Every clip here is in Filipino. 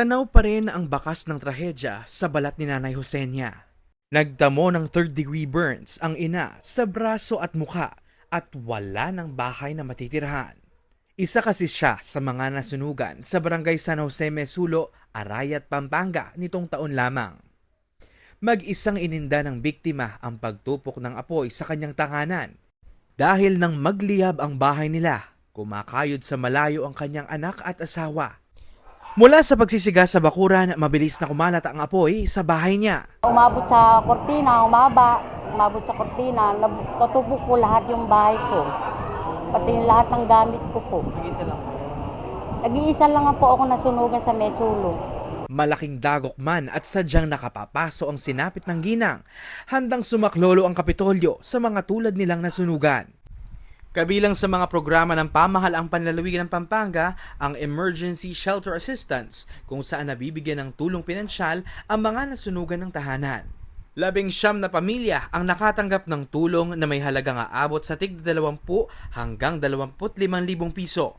Tanaw pa rin ang bakas ng trahedya sa balat ni Nanay Josenia. Nagdamo ng third degree burns ang ina sa braso at mukha at wala ng bahay na matitirahan. Isa kasi siya sa mga nasunugan sa barangay San Jose Mesulo, Arayat, Pampanga nitong taon lamang. Mag-isang ininda ng biktima ang pagtupok ng apoy sa kanyang tanganan. Dahil nang magliyab ang bahay nila, kumakayod sa malayo ang kanyang anak at asawa. Mula sa pagsisiga sa bakuran, mabilis na kumalat ang apoy sa bahay niya. Umabot sa kortina, umaba, umabot sa kortina, natubok ko lahat yung bahay ko. Pati yung lahat ng gamit ko po. Nag-iisa lang po ako nasunugan sa Mesulo. Malaking dagok man at sadyang nakapapaso ang sinapit ng ginang, handang sumaklolo ang Kapitolyo sa mga tulad nilang nasunugan. Kabilang sa mga programa ng pamahalaang panlalawigan ng Pampanga ang Emergency Shelter Assistance kung saan nabibigyan ng tulong pinansyal ang mga nasunugan ng tahanan. Labing siyam na pamilya ang nakatanggap ng tulong na may halagang aabot sa tig 20 hanggang 25,000 piso.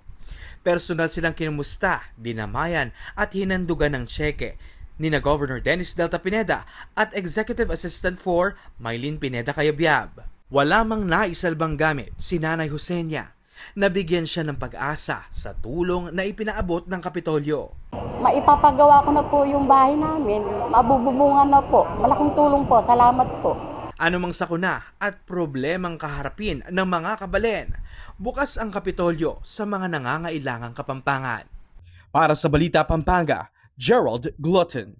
Personal silang kinumusta, dinamayan at hinandugan ng tseke ni na Governor Dennis Delta Pineda at Executive Assistant for Mylene Pineda Cayabyab. Wala mang naisalbang gamit si Nanay Josenia. Nabigyan siya ng pag-asa sa tulong na ipinaabot ng Kapitolyo. Maipapagawa ko na po yung bahay namin. Mabububungan na po. Malaking tulong po. Salamat po. Anumang sakuna at problemang kaharapin ng mga kabalen, bukas ang Kapitolyo sa mga nangangailangang kapampangan. Para sa Balita Pampanga, Gerald Glutton.